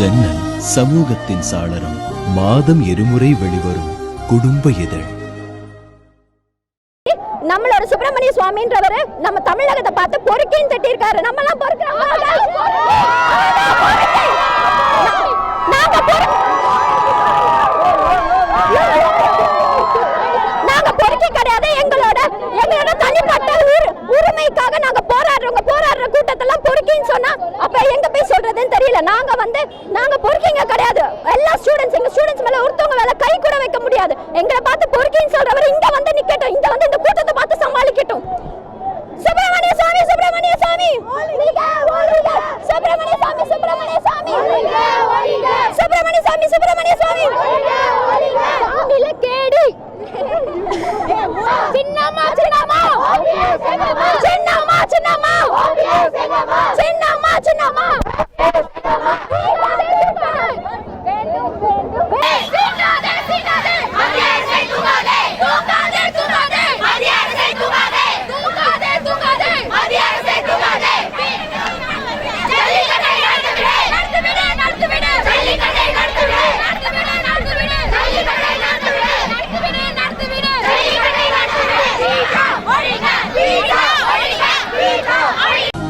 ஜன்னல் சமூகத்தின் சாளரம் மாதம் இருமுறை வெளிவரும் குடும்ப இதழ். நம்மளோட சுப்பிரமணிய சுவாமின்றவர் நம்ம தமிழகத்தை பார்த்து பொறுக்கின்னு தட்டியிருக்காரு. நம்ம எல்லாம் பொறுக்கிறோம். போராடுற கூட்டத்தெல்லாம் பொறுக்கின்னு சொன்னா அப்ப எங்க போய் சொல்றதுன்னு தெரியல. நாங்க வந்து நாங்க பொறுக்கிங்க கிடையாது. எல்லா ஸ்டூடெண்ட்ஸ் எங்க ஸ்டூடெண்ட்ஸ் மேல ஒருத்தவங்க மேல கை கூட வைக்க முடியாது. எங்களை பார்த்து பொறுக்கின்னு சொல்றவர் இங்க வந்து நிக்கட்டும். இங்க வந்து இந்த கூட்டத்தை பார்த்து சமாளிக்கட்டும். சுப்பிரமணிய சாமி சுப்பிரமணிய சாமி. சுப்பிரமணிய சாமி சுப்பிரமணிய சாமி. சுப்பிரமணிய சாமி சுப்பிரமணிய சாமி. சாமியில கேடு. சின்னம்மா சின்னம்மா. சின்னம்மா சின்னம்மா.